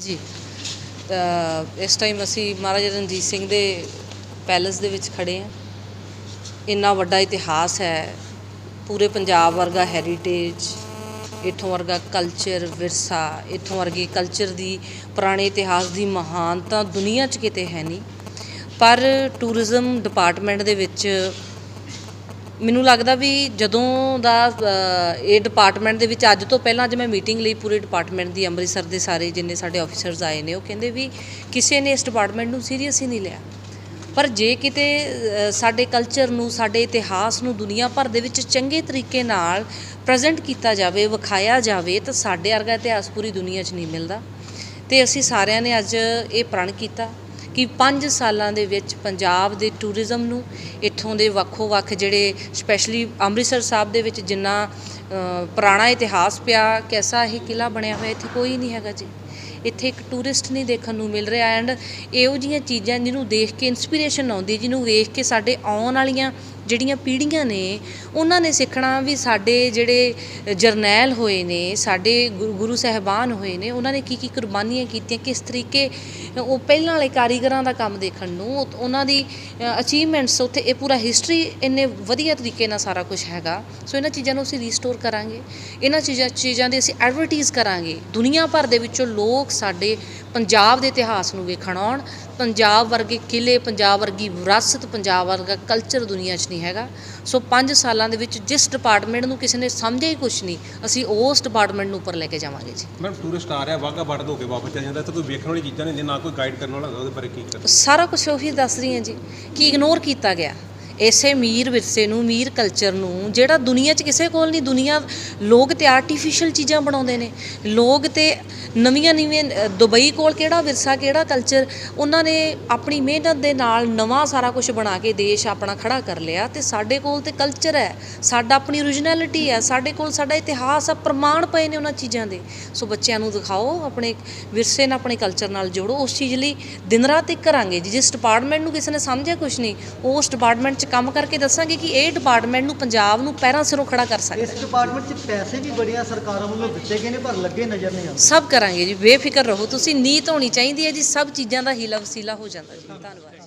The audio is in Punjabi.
ਜੀ। ਇਸ ਟਾਈਮ ਅਸੀਂ ਮਹਾਰਾਜਾ ਰਣਜੀਤ ਸਿੰਘ ਦੇ ਪੈਲੇਸ ਦੇ ਵਿੱਚ ਖੜੇ ਹਾਂ। ਇੰਨਾ ਵੱਡਾ ਇਤਿਹਾਸ ਹੈ। ਪੂਰੇ ਪੰਜਾਬ ਵਰਗਾ ਹੈਰੀਟੇਜ ਇੱਥੋਂ ਵਰਗਾ ਕਲਚਰ ਵਿਰਸਾ, ਇੱਥੋਂ ਵਰਗੇ ਕਲਚਰ ਦੀ, ਪੁਰਾਣੇ ਇਤਿਹਾਸ ਦੀ ਮਹਾਨਤਾ ਦੁਨੀਆ 'ਚ ਕਿਤੇ ਹੈ ਨਹੀਂ। ਪਰ ਟੂਰਿਜ਼ਮ ਡਿਪਾਰਟਮੈਂਟ ਦੇ ਵਿੱਚ ਮੈਨੂੰ ਲੱਗਦਾ ਵੀ ਜਦੋਂ ਦਾ ਇਹ ਡਿਪਾਰਟਮੈਂਟ ਦੇ ਵਿੱਚ ਅੱਜ ਤੋਂ ਪਹਿਲਾਂ ਅੱਜ ਮੈਂ ਮੀਟਿੰਗ ਲਈ ਪੂਰੇ ਡਿਪਾਰਟਮੈਂਟ ਦੀ, ਅੰਮ੍ਰਿਤਸਰ ਦੇ ਸਾਰੇ ਜਿੰਨੇ ਸਾਡੇ ਆਫੀਸਰਸ ਆਏ ਨੇ, ਉਹ ਕਹਿੰਦੇ ਵੀ ਕਿਸੇ ਨੇ ਇਸ ਡਿਪਾਰਟਮੈਂਟ ਨੂੰ ਸੀਰੀਅਸ ਹੀ ਨਹੀਂ ਲਿਆ। ਪਰ ਜੇ ਕਿਤੇ ਸਾਡੇ ਕਲਚਰ ਨੂੰ, ਸਾਡੇ ਇਤਿਹਾਸ ਨੂੰ ਦੁਨੀਆ ਭਰ ਦੇ ਵਿੱਚ ਚੰਗੇ ਤਰੀਕੇ ਨਾਲ ਪ੍ਰੈਜ਼ੈਂਟ ਕੀਤਾ ਜਾਵੇ, ਵਿਖਾਇਆ ਜਾਵੇ, ਤਾਂ ਸਾਡੇ ਵਰਗਾ ਇਤਿਹਾਸ ਪੂਰੀ ਦੁਨੀਆ 'ਚ ਨਹੀਂ ਮਿਲਦਾ। ਤੇ ਅਸੀਂ ਸਾਰਿਆਂ ਨੇ ਅੱਜ ਇਹ ਪ੍ਰਣ ਕੀਤਾ। ਕਿ 5 ਸਾਲਾਂ ਦੇ ਵਿੱਚ ਪੰਜਾਬ ਦੇ ਟੂਰਿਜ਼ਮ ਨੂੰ ਇੱਥੋਂ ਦੇ ਵੱਖੋ ਵੱਖ ਜਿਹੜੇ ਸਪੈਸ਼ਲੀ ਅੰਮ੍ਰਿਤਸਰ ਸਾਹਿਬ ਦੇ ਵਿੱਚ ਜਿੰਨਾ ਪੁਰਾਣਾ ਇਤਿਹਾਸ ਪਿਆ, ਕੈਸਾ ਇਹ ਕਿਲਾ ਬਣਿਆ ਹੋਇਆ, ਇੱਥੇ ਕੋਈ ਨਹੀਂ ਹੈਗਾ ਜੀ। ਇੱਥੇ ਇੱਕ ਟੂਰਿਸਟ ਨਹੀਂ ਦੇਖਣ ਨੂੰ ਮਿਲ ਰਿਹਾ ਐਂਡ ਇਹੋ ਜਿਹੀਆਂ ਚੀਜ਼ਾਂ ਜਿਹਨੂੰ ਦੇਖ ਕੇ ਇਨਸਪੀਰੇਸ਼ਨ ਆਉਂਦੀ, ਜਿਹਨੂੰ ਵੇਖ ਕੇ ਸਾਡੇ ਆਉਣ ਵਾਲੀਆਂ ਜਿਹੜੀਆਂ ਪੀੜ੍ਹੀਆਂ ਨੇ, ਉਹਨਾਂ ਨੇ ਸਿੱਖਣਾ ਵੀ ਸਾਡੇ ਜਿਹੜੇ ਜਰਨੈਲ ਹੋਏ ਨੇ, ਸਾਡੇ ਗੁਰੂ ਗੁਰੂ ਸਾਹਿਬਾਨ ਹੋਏ ਨੇ, ਉਹਨਾਂ ਨੇ ਕੀ ਕੀ ਕੁਰਬਾਨੀਆਂ ਕੀਤੀਆਂ, ਕਿਸ ਤਰੀਕੇ ਉਹ ਪਹਿਲਾਂ ਵਾਲੇ ਕਾਰੀਗਰਾਂ ਦਾ ਕੰਮ ਦੇਖਣ ਨੂੰ ਉਹਨਾਂ ਦੀ ਅਚੀਵਮੈਂਟਸ ਉੱਥੇ, ਇਹ ਪੂਰਾ ਹਿਸਟਰੀ ਇੰਨੇ ਵਧੀਆ ਤਰੀਕੇ ਨਾਲ ਸਾਰਾ ਕੁਝ ਹੈਗਾ। ਸੋ ਇਹਨਾਂ ਚੀਜ਼ਾਂ ਨੂੰ ਅਸੀਂ ਰੀਸਟੋਰ ਕਰਾਂਗੇ। ਇਹਨਾਂ ਚੀਜ਼ਾਂ ਚੀਜ਼ਾਂ ਦੀ ਅਸੀਂ ਐਡਵਰਟਾਈਜ਼ ਕਰਾਂਗੇ। ਦੁਨੀਆ ਭਰ ਦੇ ਵਿੱਚੋਂ ਲੋਕ ਸਾਡੇ ਪੰਜਾਬ ਦੇ ਇਤਿਹਾਸ ਨੂੰ ਵੇਖਣ ਆਉਣ। ਪੰਜਾਬ ਵਰਗੇ ਕਿਲੇ ਪੰਜਾਬ ਵਰਗੀ ਵਿਰਾਸਤ ਪੰਜਾਬ ਵਰਗਾ ਕਲਚਰ ਦੁਨੀਆ 'ਚ ਨਹੀਂ ਹੈਗਾ। ਸੋ 5 ਸਾਲਾਂ ਦੇ ਵਿੱਚ ਜਿਸ ਡਿਪਾਰਟਮੈਂਟ ਨੂੰ ਕਿਸੇ ਨੇ ਸਮਝਿਆ ਹੀ ਕੁਝ ਨਹੀਂ ਅਸੀਂ ਉਸ ਡਿਪਾਰਟਮੈਂਟ ਨੂੰ ਉੱਪਰ ਲੈ ਕੇ ਜਾਵਾਂਗੇ ਜੀ। ਮੈਮ ਟੂਰਿਸਟ ਆ ਰਿਹਾ ਵਾਹਗਾ ਬਾਰਡਰ ਹੋ ਕੇ ਵਾਪਸ ਚਲ ਜਾਂਦਾ ਇੱਥੇ ਕੋਈ ਵੇਖਣ ਵਾਲੀ ਚੀਜ਼ਾਂ ਨਹੀਂ ਨਾ ਕੋਈ ਗਾਈਡ ਕਰਨ ਵਾਲਾ ਹੁੰਦਾ ਉਹਦੇ ਬਾਰੇ ਕੀ ਕਰ ਸਾਰਾ ਕੁਝ ਉਹੀ ਦੱਸ ਰਹੀ ਹਾਂ ਜੀ ਕਿ ਇਗਨੋਰ ਕੀਤਾ ਗਿਆ। ਇਸੇ ਮੀਰ ਵਿਰਸੇ ਨੂੰ ਮੀਰ ਕਲਚਰ ਨੂੰ ਜਿਹੜਾ ਦੁਨੀਆ 'ਚ ਕਿਸੇ ਕੋਲ ਨਹੀਂ ਦੁਨੀਆ ਲੋਕ ਤੇ ਆਰਟੀਫੀਸ਼ੀਅਲ ਚੀਜ਼ਾਂ ਬਣਾਉਂਦੇ ਨੇ। ਲੋਕ ਤੇ ਨਵੀਆਂ ਨਵੀਆਂ ਦੁਬਈ ਕੋਲ ਕਿਹੜਾ ਵਿਰਸਾ ਕਿਹੜਾ ਕਲਚਰ ਉਹਨਾਂ ਨੇ ਆਪਣੀ ਮਿਹਨਤ ਦੇ ਨਾਲ ਨਵਾਂ ਸਾਰਾ ਕੁਝ ਬਣਾ ਕੇ ਦੇਸ਼ ਆਪਣਾ ਖੜਾ ਕਰ ਲਿਆ ਤੇ ਸਾਡੇ ਕੋਲ ਤੇ ਕਲਚਰ ਹੈ ਸਾਡਾ ਆਪਣੀ ਓਰੀਜਨੈਲਿਟੀ ਹੈ ਸਾਡੇ ਕੋਲ ਸਾਡਾ ਇਤਿਹਾਸ ਆ ਪ੍ਰਮਾਣ ਪਏ ਨੇ ਉਹਨਾਂ ਚੀਜ਼ਾਂ ਦੇ। ਸੋ ਬੱਚਿਆਂ ਨੂੰ ਦਿਖਾਓ ਆਪਣੇ ਵਿਰਸੇ ਨਾਲ ਆਪਣੇ ਕਲਚਰ ਨਾਲ ਜੋੜੋ ਉਸ ਚੀਜ਼ ਲਈ ਦਿਨ ਰਾਤ ਇੱਕ ਕਰਾਂਗੇ। ਜੀ ਜਿਸ ਡਿਪਾਰਟਮੈਂਟ ਨੂੰ ਕਿਸੇ ਨੇ ਸਮਝਿਆ ਕੁਝ ਨਹੀਂ ਉਸ ਡਿਪਾਰਟਮੈਂਟ 'ਚ ਕੰਮ ਕਰਕੇ ਦੱਸਾਂਗੇ ਕਿ ਇਹ ਡਿਪਾਰਟਮੈਂਟ ਨੂੰ ਪੰਜਾਬ ਨੂੰ ਪੈਰਾਂ ਸਿਰੋਂ ਖੜਾ ਕਰ ਸਕਦਾ ਇਸ ਡਿਪਾਰਟਮੈਂਟ 'ਚ ਪੈਸੇ ਵੀ ਬੜੀਆਂ ਸਰਕਾਰਾਂ ਵੱਲੋਂ ਦਿੱਤੇ ਗਏ ਨੇ ਪਰ ਲੱਗੇ ਨਜ਼ਰ ਨਹੀਂ ਆਉਂਦੇ। ਸਭ ਕਰਾਂਗੇ ਜੀ। ਬੇਫਿਕਰ ਰਹੋ। ਤੁਸੀਂ ਨੀਤ ਹੋਣੀ ਚਾਹੀਦੀ ਹੈ ਜੀ। ਸਭ ਚੀਜ਼ਾਂ ਦਾ ਹੀਲਾ ਵਸੀਲਾ ਹੋ ਜਾਂਦਾ ਜੀ। ਧੰਨਵਾਦ।